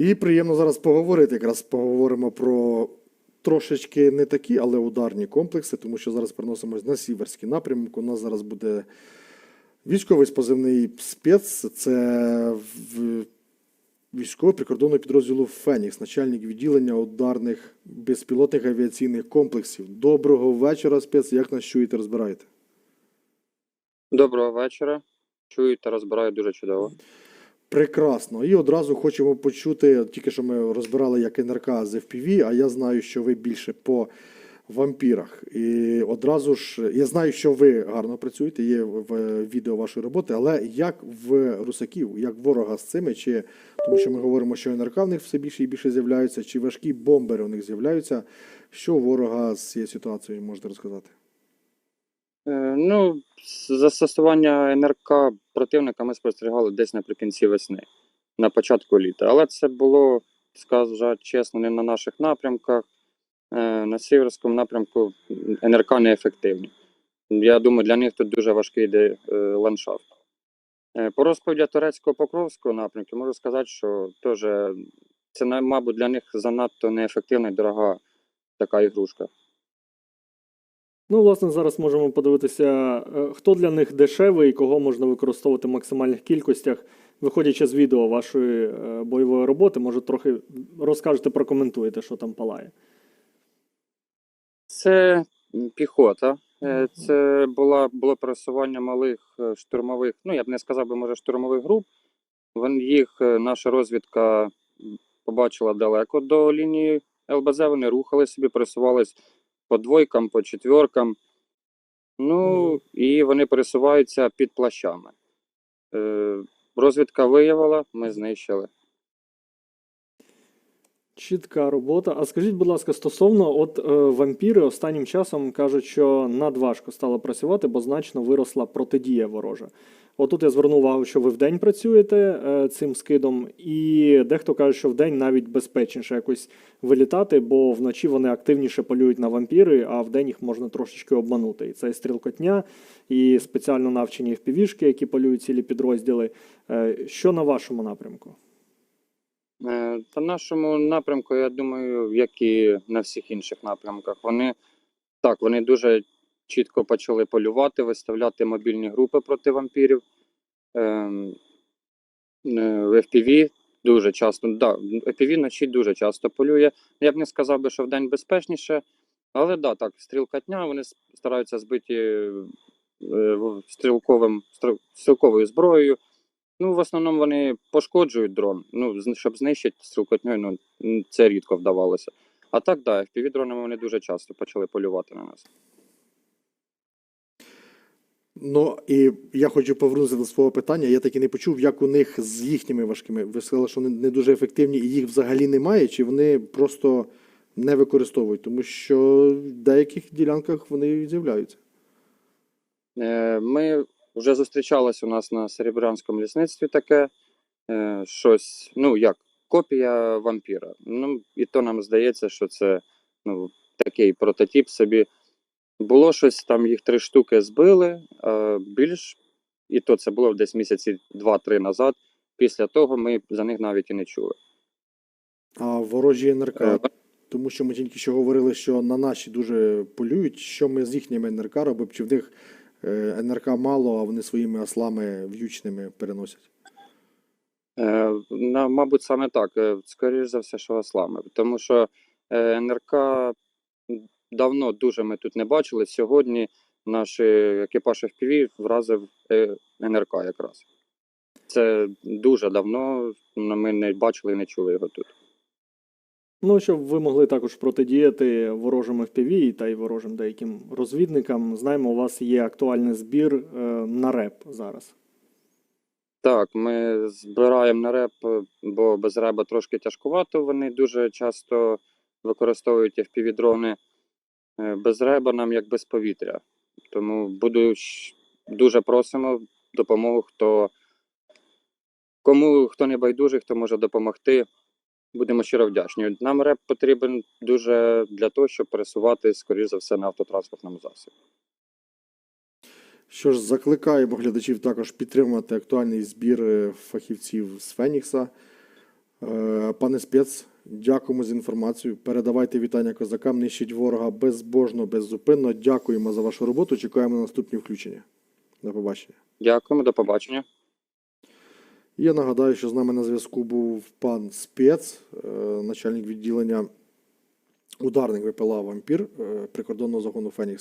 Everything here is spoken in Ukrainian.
І приємно зараз поговорити. Якраз поговоримо про трошечки не такі, але ударні комплекси, тому що зараз переносимось на сіверський напрямок. У нас зараз буде військовий позивний спец. Це в- військовий прикордонного підрозділу Фенікс, начальник відділення ударних безпілотних авіаційних комплексів. Доброго вечора, спец. Як нас чуєте, розбираєте? Доброго вечора. Чую та розбираю дуже чудово. Прекрасно. І одразу хочемо почути, тільки що ми розбирали як НРК з FPV, а я знаю, що ви більше по вампірах. І одразу ж я знаю, що ви гарно працюєте, є в відео вашої роботи, але як в русаків, як ворога з цими, чи тому що ми говоримо, що НРК в них все більше і більше з'являються, чи важкі бомбери у них з'являються. Що ворога з цією ситуацією можете розказати? Е, ну, застосування НРК противника ми спостерігали десь наприкінці весни, на початку літа. Але це було, скажу чесно, не на наших напрямках. Е, на сіверському напрямку НРК неефективні. Я думаю, для них тут дуже важкий йде е, ландшафт. По розповіді турецького покровського напрямку можу сказати, що теж це, мабуть, для них занадто неефективна і дорога така ігрушка. Ну, власне, зараз можемо подивитися, е, хто для них дешевий і кого можна використовувати в максимальних кількостях. Виходячи з відео вашої е, бойової роботи, може трохи розкажете, прокоментуєте, що там палає. Це піхота. Е, Це була, було пересування малих штурмових, ну я б не сказав би, може, штурмових груп. Вон їх наша розвідка побачила далеко до лінії ЛБЗ. Вони рухали собі, пересувались по двойкам, по четвіркам. Ну, і вони пересуваються під плащами. Е, Розвідка виявила, ми знищили. Чітка робота. А скажіть, будь ласка, стосовно от е, вампіри останнім часом кажуть, що надважко стало працювати, бо значно виросла протидія ворожа. Отут я звернув увагу, що ви вдень працюєте е, цим скидом, і дехто каже, що вдень навіть безпечніше якось вилітати, бо вночі вони активніше полюють на вампіри, а вдень їх можна трошечки обманути. І це і стрілкотня, і спеціально навчені впівішки, які полюють цілі підрозділи. Е, що на вашому напрямку? Е, Та нашому напрямку, я думаю, як і на всіх інших напрямках, вони так, вони дуже чітко почали полювати, виставляти мобільні групи проти вампірів. Ем, е, В FPV дуже часто, да, FPV вночі дуже часто полює. Я б не сказав би, що вдень безпечніше, але да, так, стрілкатня, вони стараються збиті е, стрілковим, стрілковою зброєю. Ну, в основному вони пошкоджують дрон. Ну, щоб знищити стрілкотньою, ну, це рідко вдавалося. А так, да, fpv дронами вони дуже часто почали полювати на нас. Ну і я хочу повернутися до свого питання. Я так і не почув, як у них з їхніми важкими. Ви сказали, що вони не дуже ефективні і їх взагалі немає, чи вони просто не використовують, тому що в деяких ділянках вони з'являються. Е, Ми вже зустрічалися у нас на Серебрянському лісництві таке е, щось, ну як, копія вампіра. Ну, і то нам здається, що це ну, такий прототип собі. Було щось, там їх три штуки збили, більш, і то це було десь місяці два-три назад. Після того ми за них навіть і не чули. А ворожі НРК, Е, тому що ми тільки що говорили, що на наші дуже полюють. Що ми з їхніми НРК робимо? Чи в них е, НРК мало, а вони своїми ослами в'ючними переносять? Е, на, мабуть, саме так. Е, Скоріш за все, що ослами. Тому що НРК давно дуже ми тут не бачили. Сьогодні наш е, екіпаж FPV вразив е, НРК якраз. Це дуже давно ми не бачили і не чули його тут. Ну, щоб ви могли також протидіяти ворожим FPV та й ворожим деяким розвідникам. Знаємо, у вас є актуальний збір е, на реп зараз. Так, ми збираємо на реп, бо без реба трошки тяжкувато. Вони дуже часто використовують FPV-дрони. Е, Без реба нам як без повітря. Тому буду дуже просимо допомогу, хто кому хто не байдужий, хто може допомогти. Будемо щиро вдячні. Нам реп потрібен дуже для того, щоб пересувати, скоріш за все, на автотранспортному засобі. Що ж, закликаємо глядачів також підтримати актуальний збір е, фахівців з Фенікса. Е, Пане спец, дякуємо за інформацію. Передавайте вітання козакам, нищіть ворога безбожно, беззупинно. Дякуємо за вашу роботу. Чекаємо на наступні включення. До побачення. Дякуємо, до побачення. Я нагадаю, що з нами на зв'язку був пан спец, е, начальник відділення ударник ВПЛА Вампір е, прикордонного загону Фенікс.